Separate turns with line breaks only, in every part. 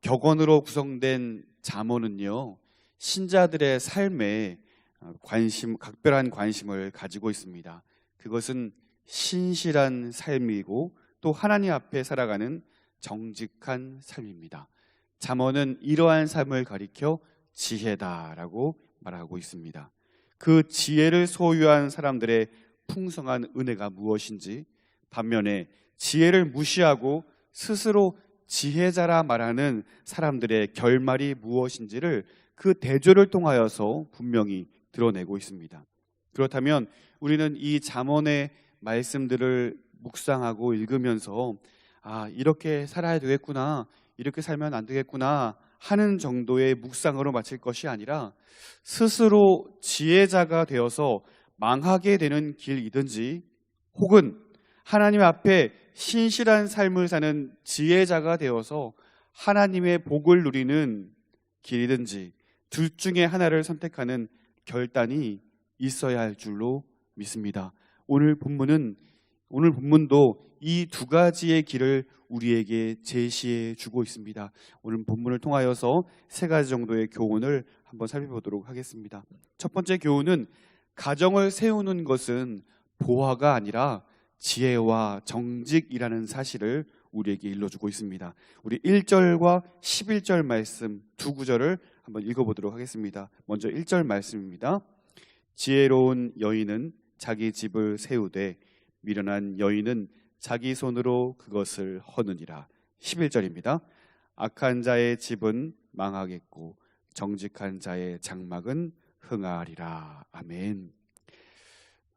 격언으로 구성된 잠언은요 신자들의 삶에 관심 각별한 관심을 가지고 있습니다. 그것은 신실한 삶이고 또 하나님 앞에 살아가는 정직한 삶입니다. 잠언은 이러한 삶을 가리켜 지혜다라고 말하고 있습니다. 그 지혜를 소유한 사람들의 풍성한 은혜가 무엇인지 반면에 지혜를 무시하고 스스로 지혜자라 말하는 사람들의 결말이 무엇인지를 그 대조를 통하여서 분명히 드러내고 있습니다. 그렇다면 우리는 이 잠언의 말씀들을 묵상하고 읽으면서 아, 이렇게 살아야 되겠구나. 이렇게 살면 안 되겠구나 하는 정도의 묵상으로 마칠 것이 아니라 스스로 지혜자가 되어서 망하게 되는 길이든지 혹은 하나님 앞에 신실한 삶을 사는 지혜자가 되어서 하나님의 복을 누리는 길이든지 둘 중에 하나를 선택하는 결단이 있어야 할 줄로 믿습니다. 오늘 본문은 오늘 본문도 이 두 가지의 길을 우리에게 제시해 주고 있습니다. 오늘 본문을 통하여서 세 가지 정도의 교훈을 한번 살펴보도록 하겠습니다. 첫 번째 교훈은 가정을 세우는 것은 보화가 아니라 지혜와 정직이라는 사실을 우리에게 일러주고 있습니다. 우리 1절과 11절 말씀 두 구절을 한번 읽어보도록 하겠습니다. 먼저 1절 말씀입니다. 지혜로운 여인은 자기 집을 세우되 미련한 여인은 자기 손으로 그것을 허느니라. 11절입니다. 악한 자의 집은 망하겠고 정직한 자의 장막은 흥하리라. 아멘.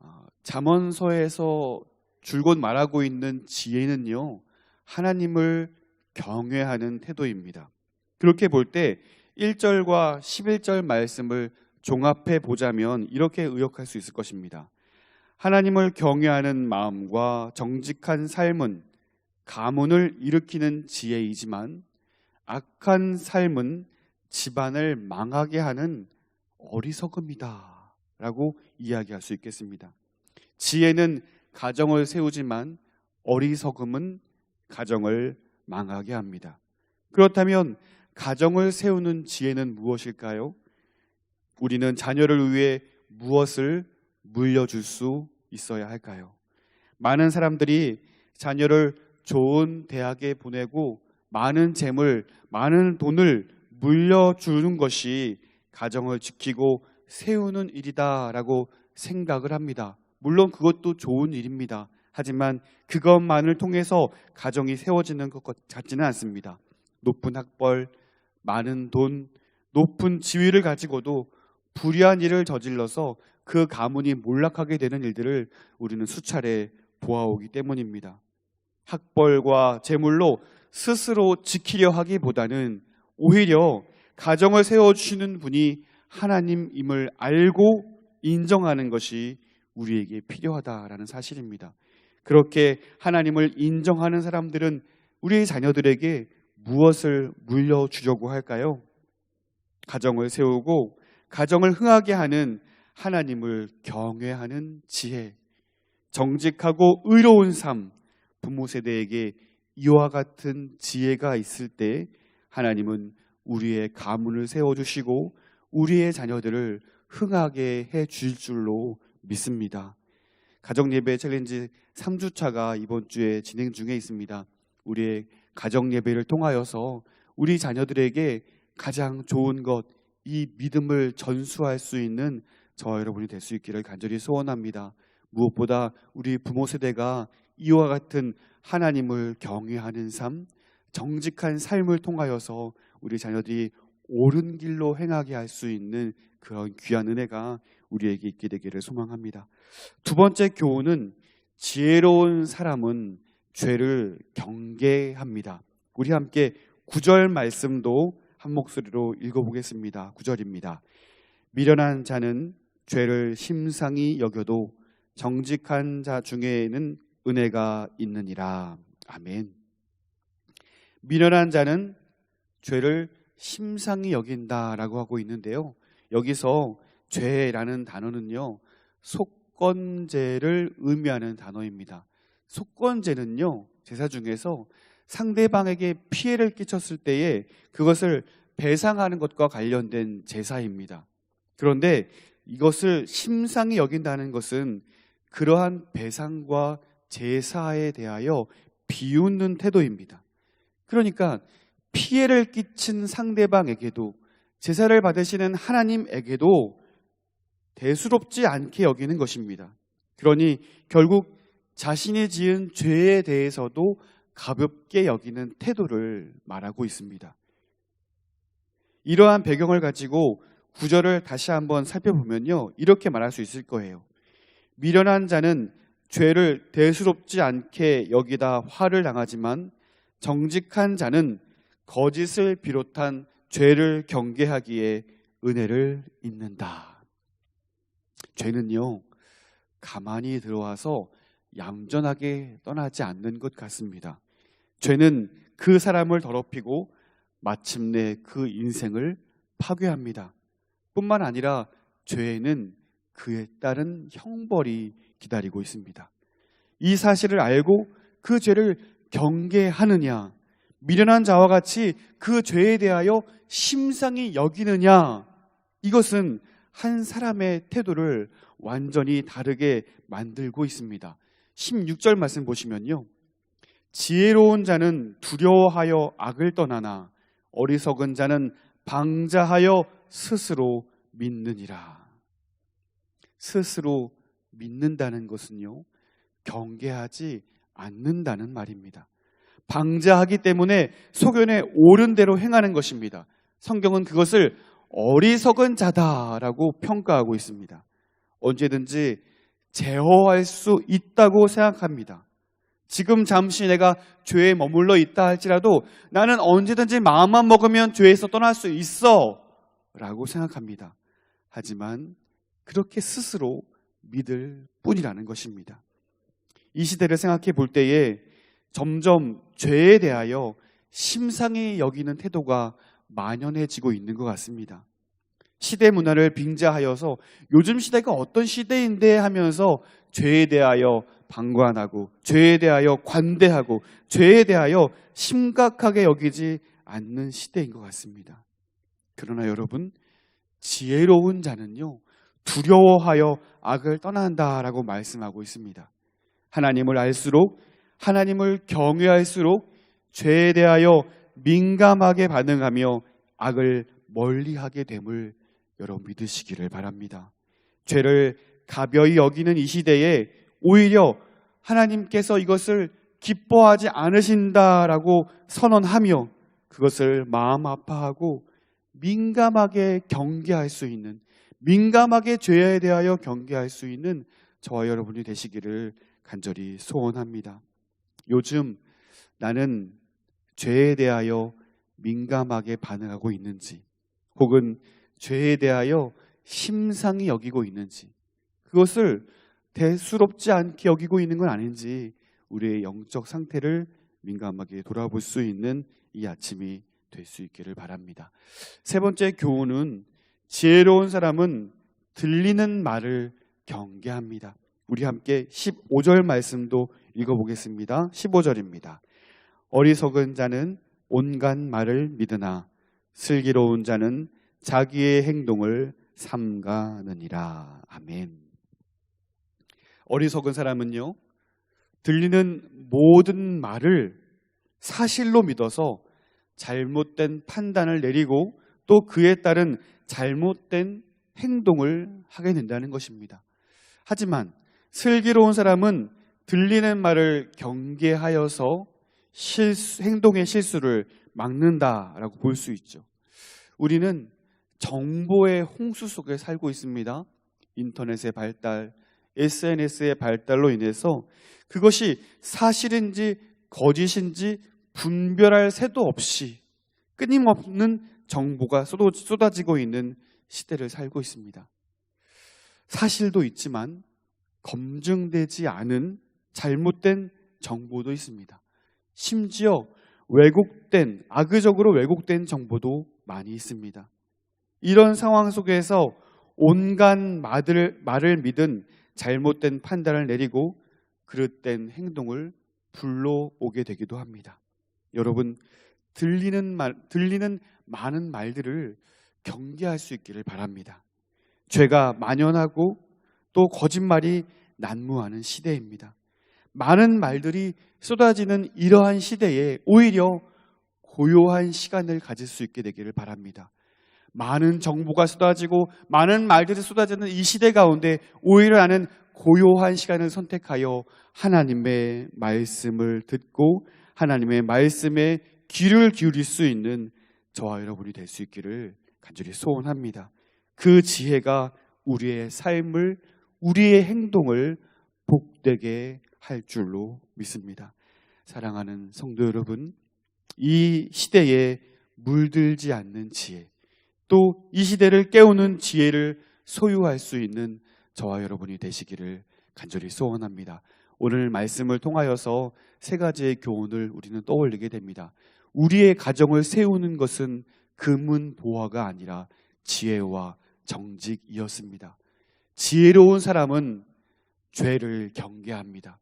어, 잠언서에서 줄곧 말하고 있는 지혜는요. 하나님을 경외하는 태도입니다. 그렇게 볼 때 1절과 11절 말씀을 종합해 보자면 이렇게 의역할 수 있을 것입니다. 하나님을 경외하는 마음과 정직한 삶은 가문을 일으키는 지혜이지만 악한 삶은 집안을 망하게 하는 어리석음이다. 라고 이야기할 수 있겠습니다. 지혜는 가정을 세우지만 어리석음은 가정을 망하게 합니다. 그렇다면 가정을 세우는 지혜는 무엇일까요? 우리는 자녀를 위해 무엇을 물려줄 수 있어야 할까요? 많은 사람들이 자녀를 좋은 대학에 보내고 많은 재물, 많은 돈을 물려주는 것이 가정을 지키고 세우는 일이다라고 생각을 합니다. 물론 그것도 좋은 일입니다. 하지만 그것만을 통해서 가정이 세워지는 것 같지는 않습니다. 높은 학벌, 많은 돈, 높은 지위를 가지고도 불의한 일을 저질러서 그 가문이 몰락하게 되는 일들을 우리는 수차례 보아오기 때문입니다. 학벌과 재물로 스스로 지키려 하기보다는 오히려 가정을 세워주시는 분이 하나님임을 알고 인정하는 것이 우리에게 필요하다라는 사실입니다. 그렇게 하나님을 인정하는 사람들은 우리의 자녀들에게 무엇을 물려주려고 할까요? 가정을 세우고 가정을 흥하게 하는 하나님을 경외하는 지혜, 정직하고 의로운 삶, 부모 세대에게 이와 같은 지혜가 있을 때 하나님은 우리의 가문을 세워주시고 우리의 자녀들을 흥하게 해 주실 줄로 믿습니다. 가정 예배 챌린지 3주차가 이번 주에 진행 중에 있습니다. 우리의 가정 예배를 통하여서 우리 자녀들에게 가장 좋은 것, 이 믿음을 전수할 수 있는 저와 여러분이 될 수 있기를 간절히 소원합니다. 무엇보다 우리 부모 세대가 이와 같은 하나님을 경외하는 삶, 정직한 삶을 통하여서 우리 자녀들이 옳은 길로 행하게 할 수 있는 그런 귀한 은혜가 우리에게 있게 되기를 소망합니다. 두 번째 교훈은 지혜로운 사람은 죄를 경계합니다. 우리 함께 구절 말씀도 한 목소리로 읽어보겠습니다. 구절입니다. 미련한 자는 죄를 심상히 여겨도 정직한 자 중에는 은혜가 있느니라. 아멘. 미련한 자는 죄를 심상히 여긴다라고 하고 있는데요. 여기서 죄라는 단어는요, 속건제를 의미하는 단어입니다. 속건제는요, 제사 중에서 상대방에게 피해를 끼쳤을 때에 그것을 배상하는 것과 관련된 제사입니다. 그런데 이것을 심상히 여긴다는 것은 그러한 배상과 제사에 대하여 비웃는 태도입니다. 그러니까 피해를 끼친 상대방에게도 제사를 받으시는 하나님에게도 대수롭지 않게 여기는 것입니다. 그러니 결국 자신이 지은 죄에 대해서도 가볍게 여기는 태도를 말하고 있습니다. 이러한 배경을 가지고 구절을 다시 한번 살펴보면요. 이렇게 말할 수 있을 거예요. 미련한 자는 죄를 대수롭지 않게 여기다 화를 당하지만 정직한 자는 거짓을 비롯한 죄를 경계하기에 은혜를 입는다. 죄는요, 가만히 들어와서 얌전하게 떠나지 않는 것 같습니다. 죄는 그 사람을 더럽히고 마침내 그 인생을 파괴합니다. 뿐만 아니라 죄에는 그에 따른 형벌이 기다리고 있습니다. 이 사실을 알고 그 죄를 경계하느냐, 미련한 자와 같이 그 죄에 대하여 심상히 여기느냐, 이것은 한 사람의 태도를 완전히 다르게 만들고 있습니다. 16절 말씀 보시면요. 지혜로운 자는 두려워하여 악을 떠나나 어리석은 자는 방자하여 스스로 믿느니라. 스스로 믿는다는 것은요, 경계하지 않는다는 말입니다. 방자하기 때문에 소견에 옳은 대로 행하는 것입니다. 성경은 그것을 어리석은 자다라고 평가하고 있습니다. 언제든지 제어할 수 있다고 생각합니다. 지금 잠시 내가 죄에 머물러 있다 할지라도 나는 언제든지 마음만 먹으면 죄에서 떠날 수 있어 라고 생각합니다. 하지만 그렇게 스스로 믿을 뿐이라는 것입니다. 이 시대를 생각해 볼 때에 점점 죄에 대하여 심상히 여기는 태도가 만연해지고 있는 것 같습니다. 시대 문화를 빙자하여서 요즘 시대가 어떤 시대인데 하면서 죄에 대하여 방관하고 죄에 대하여 관대하고 죄에 대하여 심각하게 여기지 않는 시대인 것 같습니다. 그러나 여러분, 지혜로운 자는요, 두려워하여 악을 떠난다라고 말씀하고 있습니다. 하나님을 알수록, 하나님을 경외할수록 죄에 대하여 민감하게 반응하며 악을 멀리하게 됨을 여러분 믿으시기를 바랍니다. 죄를 가벼이 여기는 이 시대에 오히려 하나님께서 이것을 기뻐하지 않으신다라고 선언하며 그것을 마음 아파하고 민감하게 경계할 수 있는 민감하게 죄에 대하여 경계할 수 있는 저와 여러분이 되시기를 간절히 소원합니다. 요즘 나는 죄에 대하여 민감하게 반응하고 있는지 혹은 죄에 대하여 심상히 여기고 있는지 그것을 대수롭지 않게 여기고 있는 건 아닌지 우리의 영적 상태를 민감하게 돌아볼 수 있는 이 아침이 될 수 있기를 바랍니다. 세 번째 교훈은 지혜로운 사람은 들리는 말을 경계합니다. 우리 함께 15절 말씀도 읽어보겠습니다. 15절입니다. 어리석은 자는 온갖 말을 믿으나 슬기로운 자는 자기의 행동을 삼가느니라. 아멘. 어리석은 사람은요, 들리는 모든 말을 사실로 믿어서 잘못된 판단을 내리고 또 그에 따른 잘못된 행동을 하게 된다는 것입니다. 하지만 슬기로운 사람은 들리는 말을 경계하여서 실수, 행동의 실수를 막는다라고 볼 수 있죠. 우리는 정보의 홍수 속에 살고 있습니다. 인터넷의 발달, SNS의 발달로 인해서 그것이 사실인지 거짓인지 분별할 새도 없이 끊임없는 정보가 쏟아지고 있는 시대를 살고 있습니다. 사실도 있지만 검증되지 않은 잘못된 정보도 있습니다. 심지어 왜곡된, 악의적으로 왜곡된 정보도 많이 있습니다. 이런 상황 속에서 온갖 말을, 말을 믿은 잘못된 판단을 내리고 그릇된 행동을 불러오게 되기도 합니다. 여러분 들리는 말 들리는 많은 말들을 경계할 수 있기를 바랍니다. 죄가 만연하고 또 거짓말이 난무하는 시대입니다. 많은 말들이 쏟아지는 이러한 시대에 오히려 고요한 시간을 가질 수 있게 되기를 바랍니다. 많은 정보가 쏟아지고 많은 말들이 쏟아지는 이 시대 가운데 오히려 나는 고요한 시간을 선택하여 하나님의 말씀을 듣고 하나님의 말씀에 귀를 기울일 수 있는 저와 여러분이 될 수 있기를 간절히 소원합니다. 그 지혜가 우리의 삶을, 우리의 행동을 복되게 할 줄로 믿습니다. 사랑하는 성도 여러분, 이 시대에 물들지 않는 지혜, 또 이 시대를 깨우는 지혜를 소유할 수 있는 저와 여러분이 되시기를 간절히 소원합니다. 오늘 말씀을 통하여서 세 가지의 교훈을 우리는 떠올리게 됩니다. 우리의 가정을 세우는 것은 금은 보화가 아니라 지혜와 정직이었습니다. 지혜로운 사람은 죄를 경계합니다.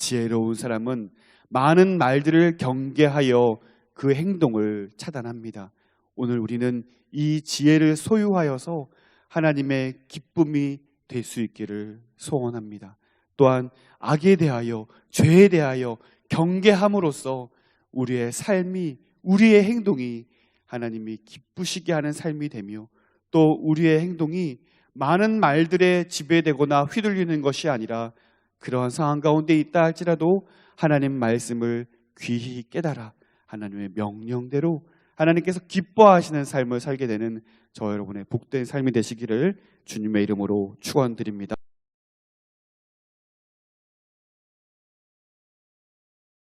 지혜로운 사람은 많은 말들을 경계하여 그 행동을 차단합니다. 오늘 우리는 이 지혜를 소유하여서 하나님의 기쁨이 될 수 있기를 소원합니다. 또한 악에 대하여 죄에 대하여 경계함으로써 우리의 삶이 우리의 행동이 하나님이 기쁘시게 하는 삶이 되며 또 우리의 행동이 많은 말들에 지배되거나 휘둘리는 것이 아니라 그러한 상황 가운데 있다 할지라도 하나님 말씀을 귀히 깨달아 하나님의 명령대로 하나님께서 기뻐하시는 삶을 살게 되는 저 여러분의 복된 삶이 되시기를 주님의 이름으로 축원드립니다.